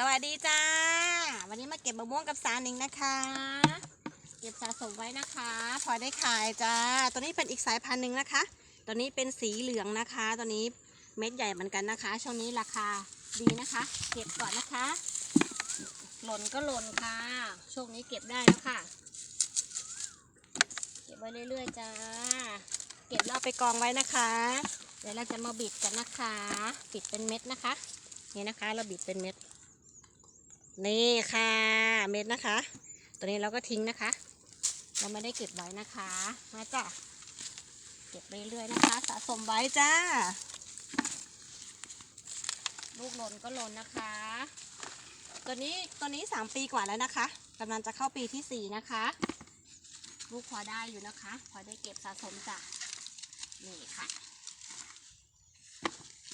สวัสดีจ้า วันนี้มาเก็บมะม่วงกับสานิงนะคะ เก็บสะสมไว้นะคะ พอได้ขายจ้า ตัวนี้เป็นอีกสายพันธุ์หนึ่งนะคะ ตัวนี้เป็นสีเหลืองนะคะ ตัวนี้เม็ดใหญ่เหมือนกันนะคะ ช่วงนี้ราคาดีนะคะ เก็บก่อนนะคะ หล่นก็หล่นค่ะ ช่วงนี้เก็บได้แล้วค่ะ เก็บไว้เรื่อยๆจ้า เก็บแล้วเอาไปกองไว้นะคะ เดี๋ยวเราจะมาบิดกันนะคะ บิดเป็นเม็ดนะคะ นี่นะคะ เราบิดเป็นเม็ด นี่ค่ะเม็ดนะคะ ตัวนี้เราก็ทิ้งนะคะ เราไม่ได้เก็บไว้นะคะ มาจ้ะเก็บเรื่อยๆนะคะ สะสมไว้จ้า ลูกหล่นก็หล่นนะคะ ตัวนี้ตัวนี้สามปีกว่าแล้วนะคะกำลังจะเข้าปีที่สี่นะคะ ลูกพอได้อยู่นะคะ พอได้เก็บสะสมจ้ะนี่ค่ะ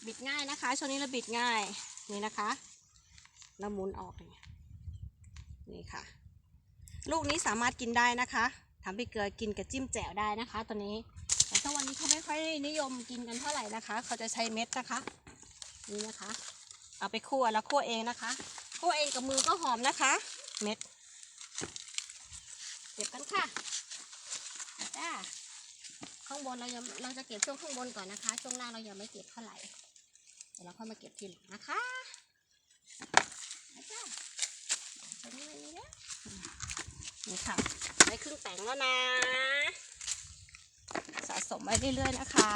บิดง่ายนะคะช่วงนี้เราบิดง่ายนี่นะคะ เราหมุนออกอย่างเงี้ยนี่ค่ะ ลูกนี้สามารถกินได้นะคะทำให้เกลือกินกับจิ้มแจ่วได้นะคะ ตัวนี้ แต่ถ้าวันนี้เขาไม่ค่อยนิยมกินกันเท่าไหร่นะคะ เขาจะใช้เม็ดนะคะ นี่นะคะ เอาไปคั่วแล้วคั่วเองนะคะคั่วเองกับมือก็หอมนะคะ เม็ดเก็บกันค่ะจ้าข้างบนเรายังเราจะเก็บช่วงข้างบนก่อนนะคะ ช่วงล่างเรายังไม่เก็บเท่าไหร่เดี๋ยวเราค่อยมาเก็บทีหลังนะคะนะจ้าตรงนี้ไม่มีแล้ว นี่ค่ะได้ครึ่งแตงแล้วนะ สะสมไว้เรื่อยๆนะคะ